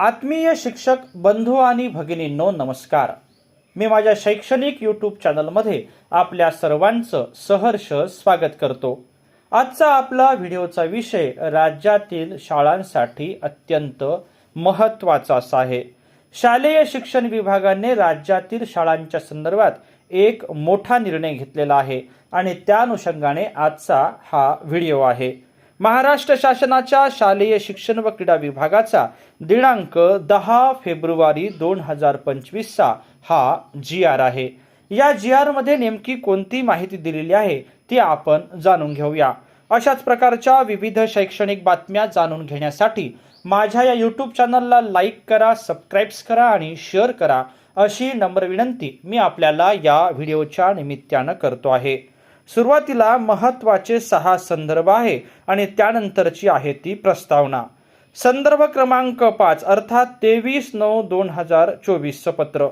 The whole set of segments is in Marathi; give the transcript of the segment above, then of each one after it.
आत्मीय शिक्षक बंधू आणि भगिनींनो नमस्कार. मी माझ्या शैक्षणिक यूट्यूब चॅनलमध्ये आपल्या सर्वांचं सहर्ष स्वागत करतो. आजचा आपला व्हिडिओचा विषय राज्यातील शाळांसाठी अत्यंत महत्त्वाचा असा आहे. शालेय शिक्षण विभागाने राज्यातील शाळांच्या संदर्भात एक मोठा निर्णय घेतलेला आहे आणि त्या अनुषंगाने आजचा हा व्हिडिओ आहे. महाराष्ट्र शासनाच्या शालेय शिक्षण व क्रीडा विभागाचा दिनांक दहा फेब्रुवारी दोन हजार पंचवीसचा हा जी आर आहे. या जी आरमध्ये नेमकी कोणती माहिती दिलेली आहे ती आपण जाणून घेऊया. अशाच प्रकारच्या विविध शैक्षणिक बातम्या जाणून घेण्यासाठी माझ्या या यूट्यूब चॅनलला लाईक करा सबस्क्राईब्स करा आणि शेअर करा अशी नम्र विनंती मी आपल्याला या व्हिडिओच्या निमित्तानं करतो आहे. सुरुवातीला महत्त्वाचे सहा संदर्भ आहे आणि त्यानंतरची आहे ती प्रस्तावना. संदर्भ क्रमांक पाच अर्थात तेवीस नऊ दोन हजार चोवीसचं पत्र.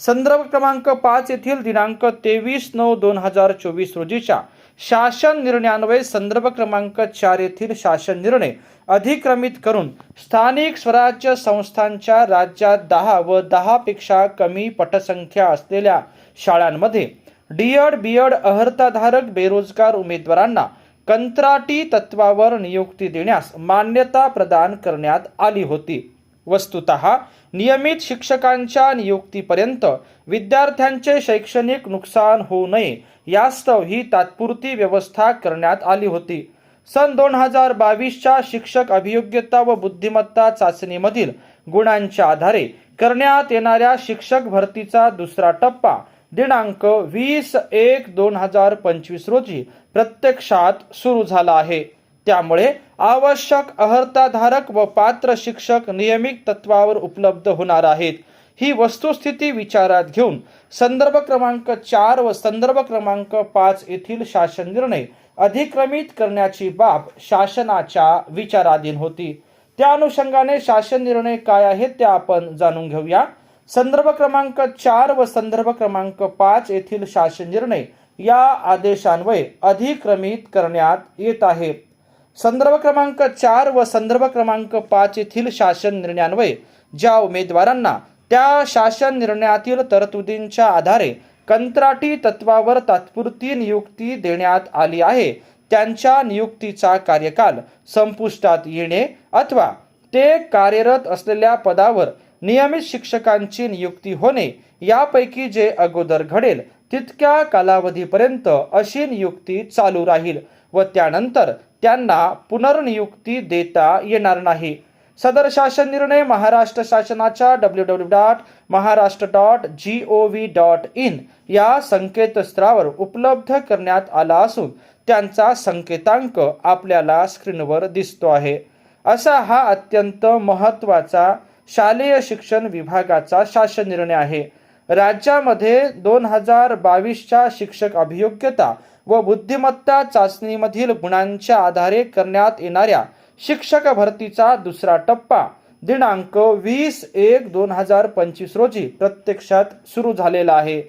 संदर्भ क्रमांक पाच येथील दिनांक तेवीस नऊ दोन हजार चोवीस रोजीच्या शासन निर्णयान्वये संदर्भ क्रमांक चार येथील शासन निर्णय अधिक्रमित करून स्थानिक स्वराज्य संस्थांच्या राज्यात दहा व दहापेक्षा कमी पटसंख्या असलेल्या शाळांमध्ये डीएड बीएड अहर्ताधारक बेरोजगार उमेदवारांना कंत्राटी तत्वावर नियुक्ती देण्यास मान्यता प्रदान करण्यात आली होती. वस्तुत नियमित शिक्षकांच्या नियुक्तीपर्यंत विद्यार्थ्यांचे शैक्षणिक नुकसान होऊ नये यास्तव ही तात्पुरती व्यवस्था करण्यात आली होती. सन दोन हजार बावीसच्या शिक्षक अभियोग्यता व बुद्धिमत्ता चाचणीमधील गुणांच्या आधारे करण्यात येणाऱ्या शिक्षक भरतीचा दुसरा टप्पा दिनांक वीस एक दोन हजार पंचवीस रोजी प्रत्यक्षात सुरू झाला आहे. त्यामुळे आवश्यक अहर्ताधारक व पात्र शिक्षक नियमित तत्वावर उपलब्ध होणार आहेत. ही वस्तुस्थिती विचारात घेऊन संदर्भ क्रमांक चार व संदर्भ क्रमांक पाच येथील शासन निर्णय अधिक्रमित करण्याची बाब शासनाच्या विचाराधीन होती. त्या अनुषंगाने शासन निर्णय काय आहेत ते आपण जाणून घेऊया. संदर्भ क्रमांक चार व संदर्भ क्रमांक पाच येथील शासन निर्णय या आदेशान्वये अधिक्रमित करण्यात येत आहे. संदर्भ क्रमांक चार व संदर्भ क्रमांक पाच येथील शासन निर्णयान्वये ज्या उमेदवारांना त्या शासन निर्णयातील तरतुदींच्या आधारे कंत्राटी तत्वावर तात्पुरती नियुक्ती देण्यात आली आहे. त्यांच्या नियुक्तीचा कार्यकाल संपुष्टात येणे अथवा ते कार्यरत असलेल्या पदावर नियमित शिक्षकांची नियुक्ती होणे यापैकी जे अगोदर घडेल तितक्या कालावधीपर्यंत अशी नियुक्ती चालू राहील व त्यानंतर त्यांना पुनर्नियुक्ती देता येणार नाही. सदर शासन निर्णय महाराष्ट्र शासनाच्या W W dot Maharashtra dot G O V dot in या संकेतस्थळावर उपलब्ध करण्यात आला असून त्यांचा संकेतांक आपल्याला स्क्रीनवर दिसतो आहे. असा हा अत्यंत महत्त्वाचा शालेय शिक्षण विभागाचा शासन निर्णय आहे. राज्यामध्ये दोन हजार बावीसच्या शिक्षक अभियोग्यता व बुद्धिमत्ता चाचणीमधील गुणांच्या आधारे करण्यात येणाऱ्या शिक्षक भरतीचा दुसरा टप्पा दिनांक वीस एक दोन हजार पंचवीस रोजी प्रत्यक्षात सुरू झालेला आहे.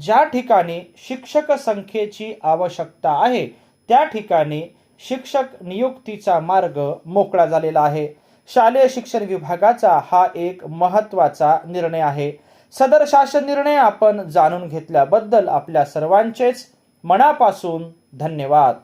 ज्या ठिकाणी शिक्षक संख्येची आवश्यकता आहे त्या ठिकाणी शिक्षक नियुक्तीचा मार्ग मोकळा झालेला आहे. शालेय शिक्षण विभागाचा हा एक महत्त्वाचा निर्णय आहे. सदर शासन निर्णय आपण जाणून घेतल्याबद्दल आपल्या सर्वांचेच मनापासून धन्यवाद.